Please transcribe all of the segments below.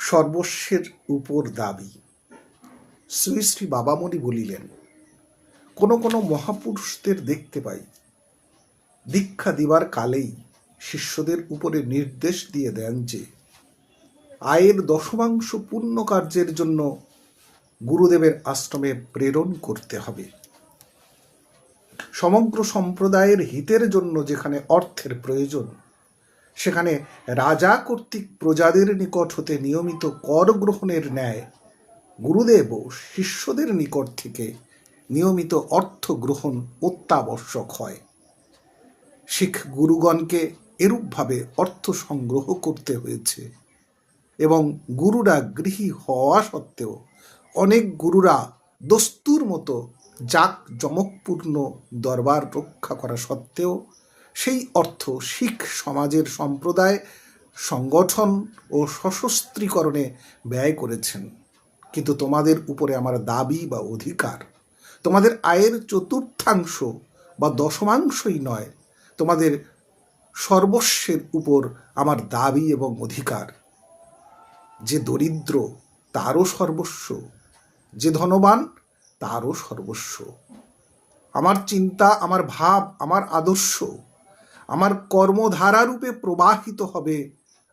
সর্বস্বের উপর দাবি। শ্রী শ্রী বাবামণি বলিলেন, কোনো কোনো মহাপুরুষদের দেখতে পাই। দীক্ষা দিবার কালেই শিষ্যদের উপরে নির্দেশ দিয়ে দেন যে, আয়ের দশমাংশ পূর্ণ কার্যের জন্য গুরুদেবের আশ্রমে প্রেরণ করতে হবে। সমগ্র সম্প্রদায়ের হিতের জন্য যেখানে অর্থের প্রয়োজন সেখানে রাজা কর্তৃক প্রজাদের নিকট হতে নিয়মিত কর গ্রহণের ন্যায় গুরুদেবও শিষ্যদের নিকট থেকে নিয়মিত অর্থ গ্রহণ অত্যাবশ্যক হয়। শিখ গুরুগণকে এরূপভাবে অর্থ সংগ্রহ করতে হয়েছে এবং গুরুরা গৃহী হওয়া সত্ত্বেও অনেক গুরুরা দস্তুর মতো জাক জমকপূর্ণ দরবার রক্ষা করা সত্ত্বেও সেই অর্থ শিখ সমাজের সম্প্রদায় সংগঠন ও সশস্ত্রীকরণে ব্যয় করেছেন। কিন্তু তোমাদের উপরে আমার দাবি বা অধিকার, তোমাদের আয়ের চতুর্থাংশ বা দশমাংশই নয়, তোমাদের সর্বস্বের উপর আমার দাবি এবং অধিকার। যে দরিদ্র তারও সর্বস্ব, যে ধনবান তারও সর্বস্ব। আমার চিন্তা, আমার ভাব, আমার আদর্শ আমার কর্মধারারূপে প্রবাহিত হবে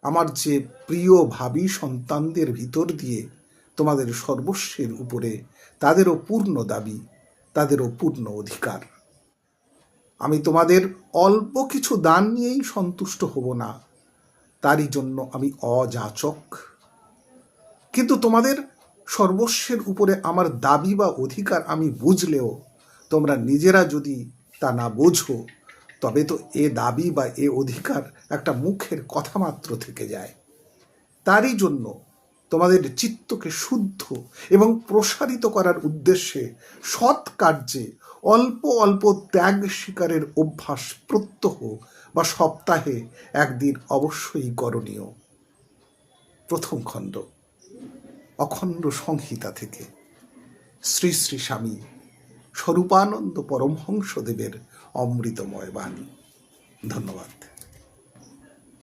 আমার যে প্রিয় ভাবি সন্তানদের ভিতর দিয়ে তোমাদের সর্বস্বের উপরে তাদেরও পূর্ণ দাবি, তাদেরও পূর্ণ অধিকার। আমি তোমাদের অল্প কিছু দান নিয়েই সন্তুষ্ট হব না, তারই জন্য আমি অযাচক। কিন্তু তোমাদের সর্বস্বের উপরে আমার দাবি বা অধিকার আমি বুঝলেও তোমরা নিজেরা যদি তা না বোঝো তবে তো এ দাবি বা এ অধিকার একটা মুখের কথা মাত্র থেকে যায়। তারই জন্য তোমাদের চিত্তকে শুদ্ধ এবং প্রসারিত করার উদ্দেশ্যে সৎ কার্যে অল্প অল্প ত্যাগ স্বীকারের অভ্যাস প্রত্যহ বা সপ্তাহে একদিন অবশ্যই করণীয়। প্রথম খণ্ড, অখণ্ড সংহিতা থেকে। শ্রী শ্রী স্বামী স্বরূপানন্দ পরমহংসদেবের অমৃতময় বাণী। ধন্যবাদ।